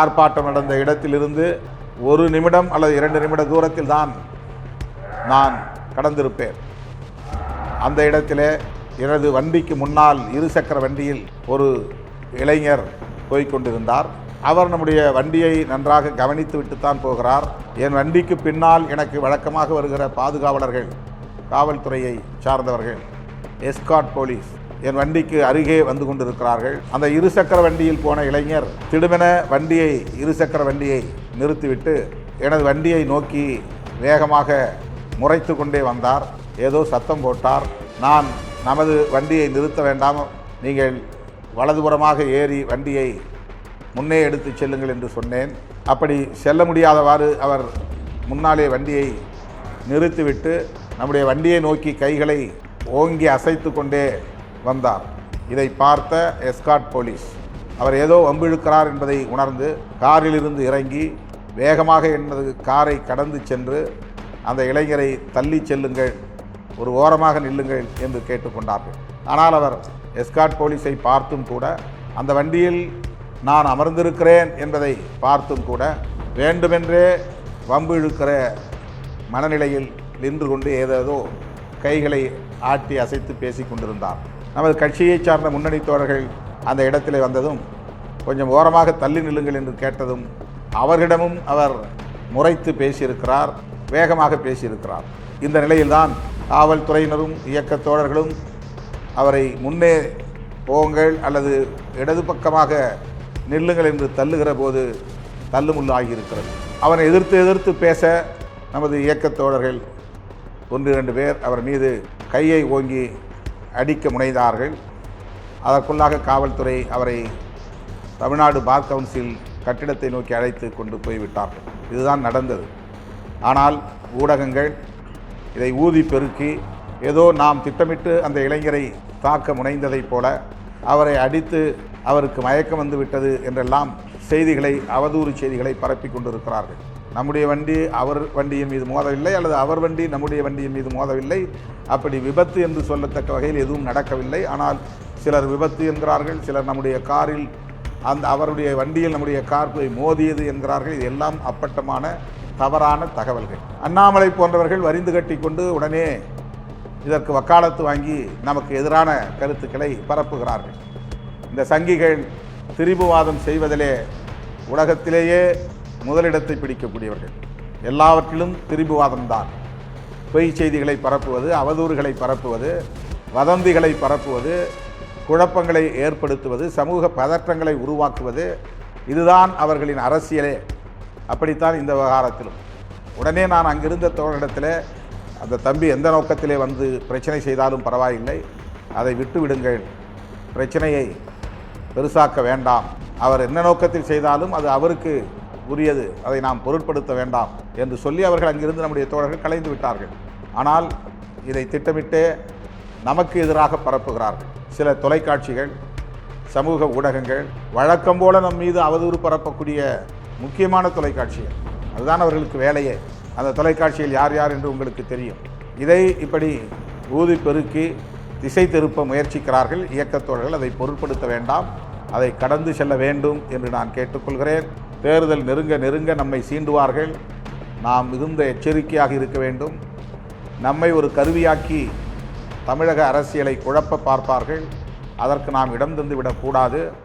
ஆர்ப்பாட்டம் நடந்த இடத்திலிருந்து ஒரு நிமிடம் அல்லது இரண்டு நிமிட தூரத்தில் தான் நான் கடந்திருப்பேன். அந்த இடத்திலே எனது வண்டிக்கு முன்னால் இருசக்கர வண்டியில் ஒரு இளைஞர் போய்கொண்டிருந்தார் அவர் நம்முடைய வண்டியை நன்றாக கவனித்து விட்டுத்தான் போகிறார். என் வண்டிக்கு பின்னால் எனக்கு வழக்கமாக வருகிற பாதுகாவலர்கள் காவல்துறையை சார்ந்தவர்கள் எஸ்காட் போலீஸ் என் வண்டிக்கு அருகே வந்து கொண்டிருக்கிறார்கள். அந்த இருசக்கர வண்டியில் போன இளைஞர் திடுமென வண்டியை இருசக்கர வண்டியை நிறுத்திவிட்டு எனது வண்டியை நோக்கி வேகமாக முறைத்து கொண்டே வந்தார். ஏதோ சத்தம் போட்டார். நான் நமது வண்டியை நிறுத்த வேண்டாம். நீங்கள் வலதுபுறமாக ஏறி வண்டியை முன்னே எடுத்துச் செல்லுங்கள் என்று சொன்னேன். அப்படி செல்ல முடியாதவாறு அவர் முன்னாலே வண்டியை நிறுத்திவிட்டு நம்முடைய வண்டியை நோக்கி கைகளை ஓங்கி அசைத்து கொண்டே வந்தார். இதை பார்த்த எஸ்காட் போலீஸ் அவர் ஏதோ வம்பிழுக்கிறார் என்பதை உணர்ந்து காரிலிருந்து இறங்கி வேகமாக என்பது காரை கடந்து சென்று அந்த இளைஞரை தள்ளி செல்லுங்கள் ஒரு ஓரமாக நில்லுங்கள் என்று கேட்டுக்கொண்டார்கள். ஆனால் அவர் எஸ்காட் போலீஸை பார்த்தும் கூட அந்த வண்டியில் நான் அமர்ந்திருக்கிறேன் என்பதை பார்த்தும் கூட வேண்டுமென்றே வம்பு இழுக்கிற மனநிலையில் நின்று கொண்டு ஏதேதோ கைகளை ஆட்டி அசைத்து பேசிக் கொண்டிருந்தார். நமது கட்சியைச் சார்ந்த முன்னணி தோழர்கள் அந்த இடத்திலே வந்ததும் கொஞ்சம் ஓரமாக தள்ளி நில்லுங்கள் என்று கேட்டதும் அவர்களிடமும் அவர் முறைத்து பேசியிருக்கிறார் வேகமாக பேசியிருக்கிறார். இந்த நிலையில்தான் காவல்துறையினரும் இயக்கத் தோழர்களும் அவரை முன்னே போங்கள் அல்லது இடது பக்கமாக நில்லுங்கள் என்று தள்ளுகிற போது தள்ளுமுள்ளு ஆகியிருக்கிறது. அவனை எதிர்த்து எதிர்த்து பேச நமது இயக்கத் தோழர்கள் ஒன்று இரண்டு பேர் அவர் மீது கையை ஓங்கி அடிக்க முனைந்தார்கள். அதற்குள்ளாக காவல்துறை அவரை தமிழ்நாடு பார் கவுன்சில் கட்டிடத்தை நோக்கி அழைத்து கொண்டு போய்விட்டார்கள். இதுதான் நடந்தது. ஆனால் ஊடகங்கள் இதை ஊதி பெருக்கி ஏதோ நாம் திட்டமிட்டு அந்த இளைஞரை தாக்க முனைந்ததைப் போல அவரை அடித்து அவருக்கு மயக்கம் வந்து விட்டது என்றெல்லாம் செய்திகளை அவதூறு செய்திகளை பரப்பி கொண்டிருக்கிறார்கள். நம்முடைய வண்டி அவர் வண்டியின் மீது மோதவில்லை அல்லது அவர் வண்டி நம்முடைய வண்டியின் மீது மோதவில்லை. அப்படி விபத்து என்று சொல்லத்தக்க வகையில் எதுவும் நடக்கவில்லை. ஆனால் சிலர் விபத்து என்கிறார்கள் சிலர் நம்முடைய காரில் அந்த அவருடைய வண்டியில் நம்முடைய கார் போய் மோதியது என்கிறார்கள். இது எல்லாம் அப்பட்டமான தவறான தகவல்கள். அண்ணாமலை போன்றவர்கள் வரிந்து கட்டி கொண்டு உடனே இதற்கு வக்காலத்து வாங்கி நமக்கு எதிரான கருத்துக்களை பரப்புகிறார்கள். இந்த சங்கிகள் திரிபுவாதம் செய்வதிலே உலகத்திலேயே முதலிடத்தை பிடிக்கக்கூடியவர்கள். எல்லாவற்றிலும் திரிபுவாதம்தான். பொய் செய்திகளை பரப்புவது அவதூறுகளை பரப்புவது வதந்திகளை பரப்புவது குழப்பங்களை ஏற்படுத்துவது சமூக பதற்றங்களை உருவாக்குவது இதுதான் அவர்களின் அரசியலே. அப்படித்தான் இந்த விவகாரத்திலும். உடனே நான் அங்கிருந்த தோழரிடத்தில் அந்த தம்பி எந்த நோக்கத்திலே வந்து பிரச்சனை செய்தாலும் பரவாயில்லை அதை விட்டு விடுங்கள் பிரச்சனையை பெருசாக்க வேண்டாம். அவர் என்ன நோக்கத்தில் செய்தாலும் அது அவருக்கு உரியது. அதை நாம் பொருட்படுத்த வேண்டாம் என்று சொல்லி அவர்கள் அங்கிருந்து நம்முடைய தோழர்கள் கலைந்து விட்டார்கள். ஆனால் இதை திட்டமிட்டே நமக்கு எதிராக பரப்புகிறார்கள். சில தொலைக்காட்சிகள் சமூக ஊடகங்கள் வழக்கம் போல நம் மீது அவதூறு பரப்பக்கூடிய முக்கியமான தொலைக்காட்சிகள். அதுதான் அவர்களுக்கு வேலையே. அந்த தொலைக்காட்சியில் யார் யார் என்று உங்களுக்கு தெரியும். இதை இப்படி ஊதி பெருக்கி திசை திருப்ப முயற்சிக்கிறார்கள். இயக்கத்தோழர்கள் அதை பொருட்படுத்த வேண்டாம். அதை கடந்து செல்ல வேண்டும் என்று நான் கேட்டுக்கொள்கிறேன். தேர்தல் நெருங்க நெருங்க நம்மை சீண்டுவார்கள். நாம் மிகுந்த எச்சரிக்கையாக இருக்க வேண்டும். நம்மை ஒரு கருவியாக்கி தமிழக அரசியலை குழப்ப பார்ப்பார்கள். அதற்கு நாம் இடம் தந்துவிடக்கூடாது